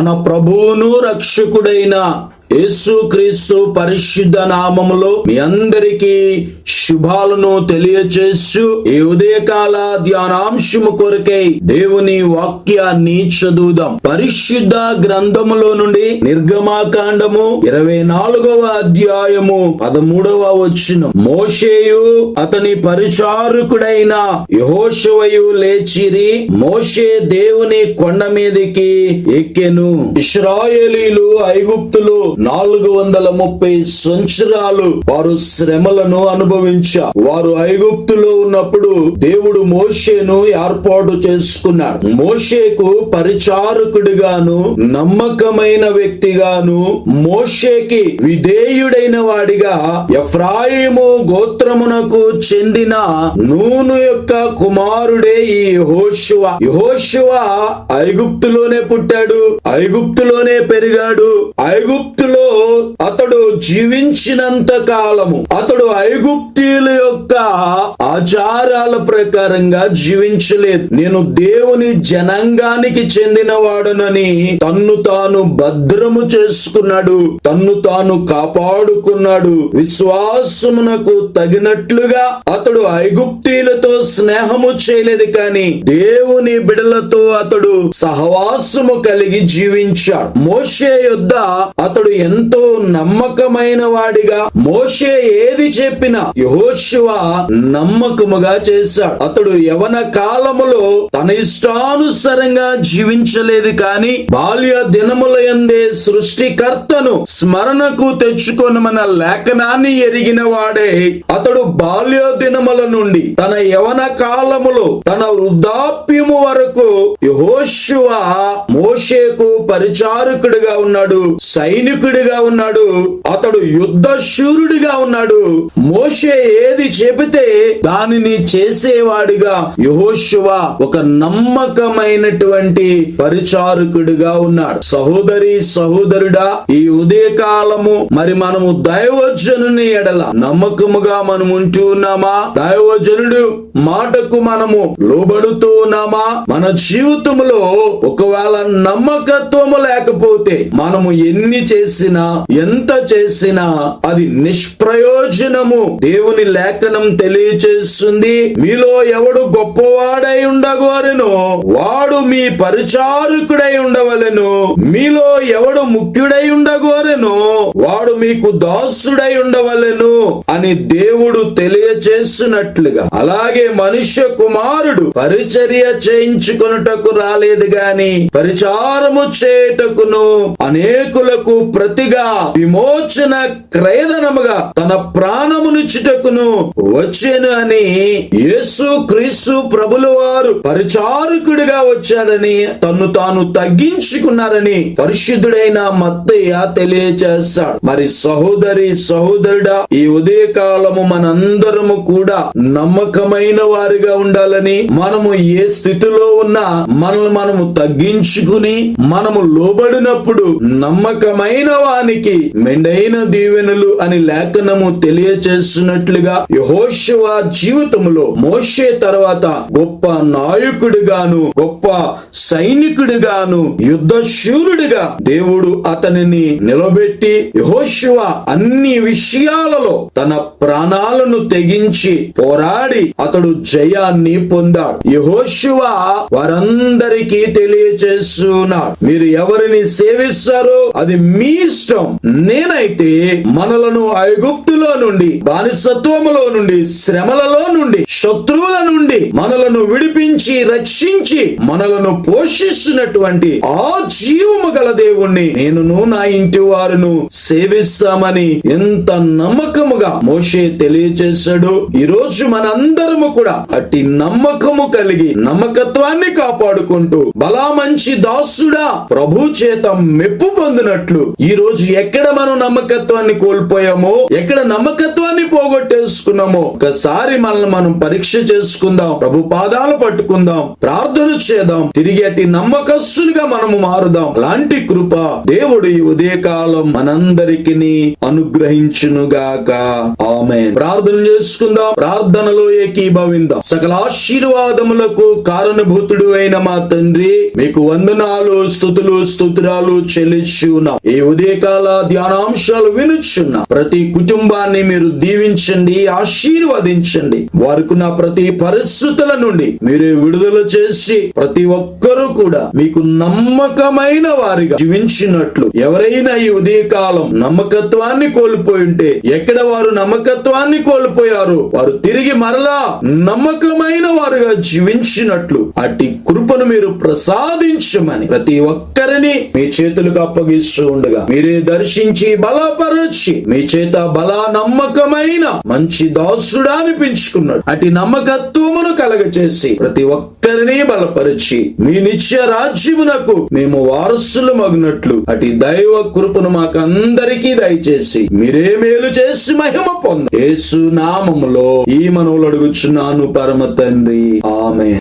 మన ప్రభువును రక్షకుడైన యేసుక్రీస్తు పరిశుద్ధ నామములో మీ అందరికీ శుభాలను తెలియచేస్తూ ఈ ఉదయకాల ధ్యానాంశము కొరకై దేవుని వాక్యాన్ని చదువుదాం. పరిశుద్ధ గ్రంథములో నుండి నిర్గమాకాండము ఇరవై నాలుగవ అధ్యాయము పదమూడవ వచ్చిన మోషేయు అతని పరిచారకుడైన యహోశవయు లేచిరి మోషే దేవుని కొండ మీదకి ఎక్కెను. ఇస్రాయేలీలు ఐగుప్తులు నాలుగు వందల ముప్పై సంవత్సరాలు వారు శ్రమలను అనుభవించారు. వారు ఐగుప్తులో ఉన్నప్పుడు దేవుడు మోషేను ఏర్పాటు చేసుకున్నాడు మోషేకు పరిచారకుడిగాను నమ్మకమైన వ్యక్తిగాను మోషేకి విధేయుడైన వాడిగా ఎఫ్రాయిము గోత్రమునకు చెందిన నూను యొక్క కుమారుడే ఈ యెహోషువ. యెహోషువ ఐగుప్తులోనే పుట్టాడు ఐగుప్తులోనే పెరిగాడు. ఐగుప్తు ఐగుప్తులో అతడు జీవించినంత కాలము. అతడు ఐగుప్తీల యొక్క ఆచారాల ప్రకారంగా జీవించలేదు. నేను దేవుని జనాంగానికి చెందిన వాడునని తన్ను తాను భద్రము చేసుకున్నాడు. తన్ను తాను కాపాడుకున్నాడు. విశ్వాసమునకు తగినట్లుగా అతడు ఐగుప్తీలతో స్నేహము చేయలేదు కానీ దేవుని బిడలతో అతడు సహవాసము కలిగి జీవించాడు. మోషే యొద్ద అతడు ఎంతో నమ్మకమైన వాడిగా మోషే ఏది చెప్పినా యహోశివ నమ్మకముగా చేశాడు. అతడు యవన కాలములో తన ఇష్టానుసరంగా జీవించలేదు కానీ బాల్య దినముల ఎందే సృష్టికర్తను స్మరణకు తెచ్చుకొని మన లేఖనాన్ని ఎరిగిన వాడే. అతడు బాల్య దినముల నుండి తన యవన కాలములో తన వృద్ధాప్యము వరకు యహోశివ మోషేకు పరిచారకుడిగా ఉన్నాడు. సైనికుడిగా ఉన్నాడు. అతడు యుద్ధ శూరుడిగా ఉన్నాడు. మోషే ఏది చెబితే దానిని చేసేవాడిగా యహోశివ ఒక నమ్మకమైనటువంటి పరిచారకుడిగా ఉన్నాడు. సహోదరి సహోదరుడా ఈ ఉదయకాలము మరి మనము దైవజనుని ఎడల నమ్మకముగా మనం ఉంటూ ఉన్నామా? దైవజనుడు మాటకు మనము లోబడుతూ ఉన్నామా? మన జీవితంలో ఒకవేళ నమ్మకత్వము లేకపోతే మనము ఎన్ని చేసి చేసినా ఎంత చేసినా అది నిష్ప్రయోజనము. దేవుని లేఖనం తెలియచేస్తుంది మీలో ఎవడు గొప్పవాడై ఉండగోరెను వాడు మీ పరిచారకుడై ఉండవలను. మీలో ఎవడు ముఖ్యుడై ఉండగోరెను వాడు మీకు దాసుడై ఉండవలను అని దేవుడు తెలియచేస్తున్నట్లుగా. అలాగే మనుష్య కుమారుడు పరిచర్య చేయించుకొనుటకు రాలేదు గాని పరిచారము చేయుటకును అనేకులకు ప్రతిగా విమోచన క్రయధనముగా తన ప్రాణమునిచ్చుటకును వచ్చాను అని యేసు క్రీస్తు ప్రభుల వారు పరిచారకుడిగా వచ్చారని తను తాను తగ్గించుకున్నారని పరిశుద్ధుడైన మత్తయ్య తెలియచేస్తాడు. మరి సహోదరి సహోదరుడా ఈ ఉదయ కాలము మనందరము కూడా నమ్మకమైన వారిగా ఉండాలని మనము ఏ స్థితిలో ఉన్నా మనల్ని మనము తగ్గించుకుని మనము లోబడినప్పుడు నమ్మకమైన వానికి మెండైన దీవెనలు అని లేఖనము తెలియచేస్తున్నట్లుగా యహోశివ జీవితంలో మోషే తర్వాత గొప్ప నాయకుడిగాను గొప్ప సైనికుడిగాను యుద్ధ శూరుడిగా దేవుడు అతనిని నిలబెట్టి యహోశివ అన్ని విషయాలలో తన ప్రాణాలను తెగించి పోరాడి అతడు జయాన్ని పొందాడు. యహోశివ వారందరికీ తెలియచేస్తున్నాడు. మీరు ఎవరిని సేవిస్తారో అది మీ ఇష్టం. నేనైతే మనలను ఐగుప్తులో నుండి బానిసత్వములో నుండి శ్రమలలో నుండి శత్రువుల నుండి మనలను విడిపించి రక్షించి మనలను పోషిస్తున్నటువంటి ఆ జీవము గల దేవుణ్ణి నేనును నా ఇంటి వారును సేవిస్తామని ఎంత నమ్మకముగా మోషే తెలియచేశాడు ఈ రోజు మనందరము కూడా అట్టి నమ్మకము కలిగి నమ్మకత్వాన్ని కాపాడుకుంటూ బలా మంచి దాసుడా ప్రభు చేత మెప్పు పొందినట్లు ఈ రోజు ఎక్కడ మనం నమ్మకత్వాన్ని కోల్పోయామో ఎక్కడ నమ్మకత్వాన్ని నమ్మకాన్ని పోగొట్టేసుకున్నామో. ఒకసారి మనల్ని మనం పరీక్ష చేసుకుందాం ప్రభు పాదాలు పట్టుకుందాం ప్రార్థన చేద్దాం. తిరిగి అటు నమ్మకస్తులుగా మనము మారుదాం. అలాంటి కృప దేవుడు ఈ ఉదయకాలం మనందరికి అనుగ్రహించునుగాక. ఆమె ప్రార్థన చేసుకుందాం ప్రార్థనలో ఏకీభవిందాం. సకల ఆశీర్వాదములకు కారణభూతుడు అయిన మా తండ్రి మీకు వందనాలు స్థుతులు స్తోత్రాలు చెల్లించున్నాం. ఈ ఉదయకాల ధ్యానాంశాలు వినుచున్న. ప్రతి కుటుంబాన్ని మీరు దీవించండి ఆశీర్వదించండి. వారికున్న ప్రతి పరిస్థితుల నుండి మీరు విడుదల చేసి ప్రతి ఒక్కరూ కూడా మీకు నమ్మకమైన వారిగా జీవించినట్లు. ఎవరైనా ఈ ఉదయకాలం నమ్మకత్వాన్ని కోల్పోయి ఉంటే ఎక్కడ వారు నమ్మకత్వాన్ని కోల్పోయారు వారు తిరిగి మరలా నమ్మకమైన వారుగా జీవించినట్లు. అట్టి కృపను మీరు ప్రసాదించమని ప్రతి ఒక్కరిని మీ చేతులకు అప్పగిస్తూ ఉండగా మీరే దర్శించి బలపరచి మీ చేత బల నమ్మకమైన మంచి దాసుడా అనిపించుకున్నాడు. అటు నమ్మకత్వమును కలగచేసి ప్రతి ఒక్కరిని బలపరిచి మీ నిత్య రాజ్యమునకు మేము వారసులు మగినట్లు అటు దైవ కృపను మాకందరికీ దయచేసి మీరే మేలు చేసి మహిమ పొంద. యేసు నామములో ఈ మనవులు అడుగుచున్నాను పరమ తండ్రి. ఆమె